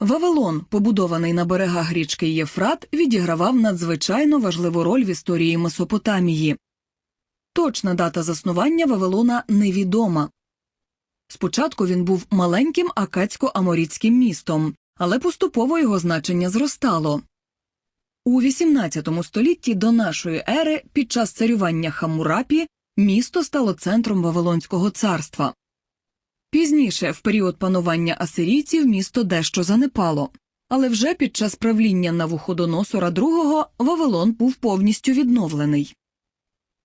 Вавилон, побудований на берегах річки Єфрат, відігравав надзвичайно важливу роль в історії Месопотамії. Точна дата заснування Вавилона невідома. Спочатку він був маленьким акацько-аморітським містом, але поступово його значення зростало. У XVIII столітті до нашої ери під час царювання Хамурапі місто стало центром Вавилонського царства. Пізніше, в період панування асирійців, місто дещо занепало, але вже під час правління Навуходоносора II Вавилон був повністю відновлений.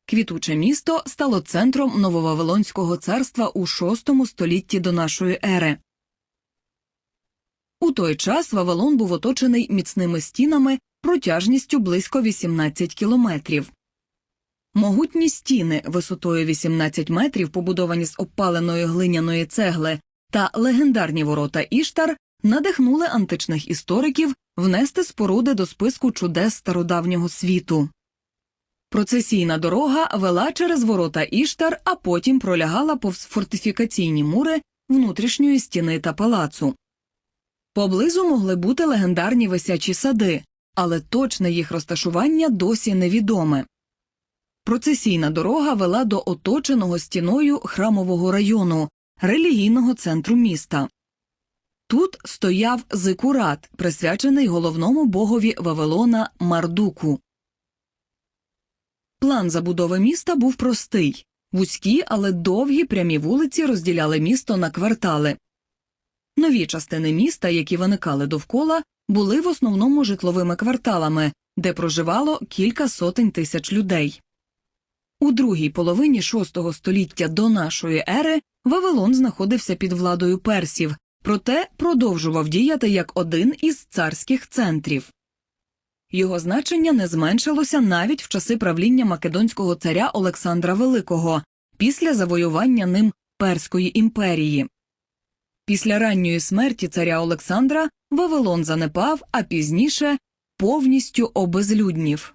Квітуче місто стало центром Нововавилонського царства у VI столітті до нашої ери. У той час Вавилон був оточений міцними стінами протяжністю близько 18 кілометрів. Могутні стіни висотою 18 метрів, побудовані з обпаленої глиняної цегли, та легендарні ворота Іштар надихнули античних істориків внести споруди до списку чудес стародавнього світу. Процесійна дорога вела через ворота Іштар, а потім пролягала повз фортифікаційні мури внутрішньої стіни та палацу. Поблизу могли бути легендарні висячі сади, але точне їх розташування досі невідоме. Процесійна дорога вела до оточеного стіною храмового району, релігійного центру міста. Тут стояв зикурат, присвячений головному богові Вавилона Мардуку. План забудови міста був простий вузькі, але довгі прямі вулиці розділяли місто на квартали. Нові частини міста, які виникали довкола, були в основному житловими кварталами, де проживало кілька сотень тисяч людей. У другій половині VI століття до нашої ери Вавилон знаходився під владою персів, проте продовжував діяти як один із царських центрів. Його значення не зменшилося навіть в часи правління македонського царя Олександра Великого після завоювання ним Перської імперії. Після ранньої смерті царя Олександра Вавилон занепав, а пізніше повністю обезлюднів.